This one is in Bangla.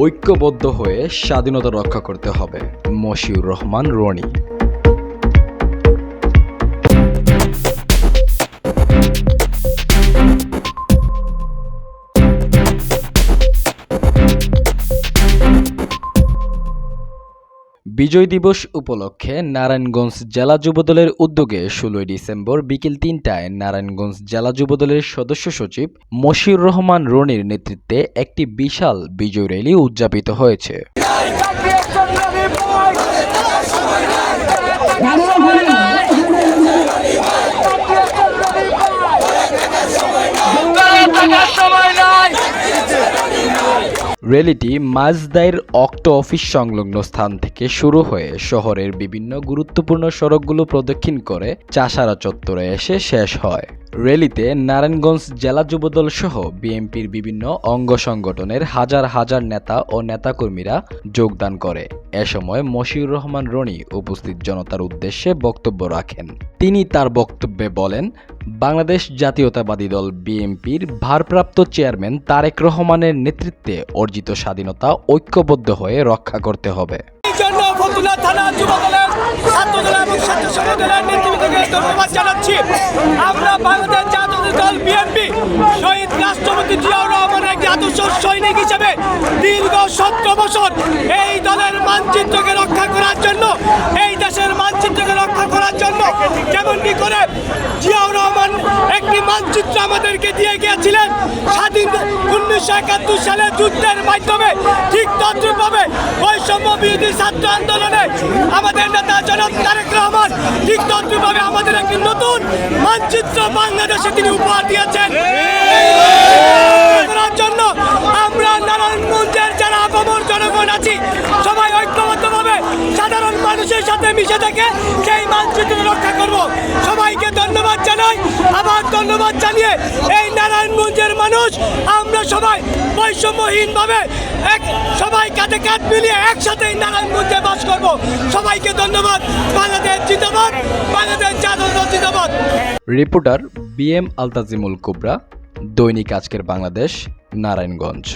ঐক্যবদ্ধ হয়ে স্বাধীনতা রক্ষা করতে হবে। মশিউর রহমান রনি। বিজয় দিবস উপলক্ষে নারায়ণগঞ্জ জেলা যুবদলের উদ্যোগে ষোলোই ডিসেম্বর বিকেল তিনটায় নারায়ণগঞ্জ জেলা যুবদলের সদস্য সচিব মশিউর রহমান রনির নেতৃত্বে একটি বিশাল বিজয় র্যালি উদযাপিত হয়েছে। র্যালিটি মাজদাইর অক্টো অফিস সংলগ্ন স্থান থেকে শুরু হয়ে শহরের বিভিন্ন গুরুত্বপূর্ণ সড়কগুলো প্রদক্ষিণ করে চাষারা চত্বরে এসে শেষ হয়। র্যালিতে নারায়ণগঞ্জ জেলা যুবদল সহ বিএনপির বিভিন্ন অঙ্গ সংগঠনের হাজার হাজার নেতা ও নেতাকর্মীরা যোগদান করে। এ সময় মশিউর রহমান রনি উপস্থিত জনতার উদ্দেশ্যে বক্তব্য রাখেন। তিনি তার বক্তব্যে বলেন, বাংলাদেশ জাতীয়তাবাদী দল বিএনপির ভারপ্রাপ্ত চেয়ারম্যান তারেক রহমানের নেতৃত্বে অর্জিত স্বাধীনতা ঐক্যবদ্ধ হয়ে রক্ষা করতে হবে। ধন্যবাদ জানাচ্ছি। আমরা বাংলাদেশ জাতীয় দল বিএনপি, শহীদ রাষ্ট্রপতি জিয়াউর রহমানের একটি আদর্শ সৈনিক হিসেবে দীর্ঘ সতেরো বছর এই দলের মানচিত্রকে রক্ষা করার জন্য, এই দেশের মানচিত্রকে রক্ষা করার জন্য যেমন যেমনটি করে জিয়াউর রহমান একটি মানচিত্র আমাদেরকে দিয়ে গিয়েছিলেন, স্বাধীন উনিশশো একাত্তর সালে যুদ্ধের মাধ্যমে ঠিক তদ্রুপভাবে বৈষম্য বিরোধী ছাত্র আন্দোলনে আমাদের নেতা জনাব তারেক রহমান আমাদের একটি নতুন মানচিত্র বাংলাদেশে তিনি উপহার দিয়েছেন। করার জন্য আমরা নারায়ণগঞ্জের যারা আপামর জনগণ আছি, সবাই ঐক্যবদ্ধভাবে সাধারণ মানুষের সাথে মিশে থেকে সেই মানচিত্র রক্ষা করব। সবাইকে ধন্যবাদ জানাই, আবার ধন্যবাদ জানিয়ে এই নারায়ণগঞ্জের মানুষ, আমরা সবাই বৈষম্যহীনভাবে এক, সবাই কাঁধে কাঁধ মিলিয়ে একসাথে নারায়ণগঞ্জে বাস করব। সবাইকে ধন্যবাদ, বাংলাদেশ জিন্দাবাদ। Reporter B M Altajimul Kubra দৈনিক আজকের বাংলাদেশ নারায়ণগঞ্জ।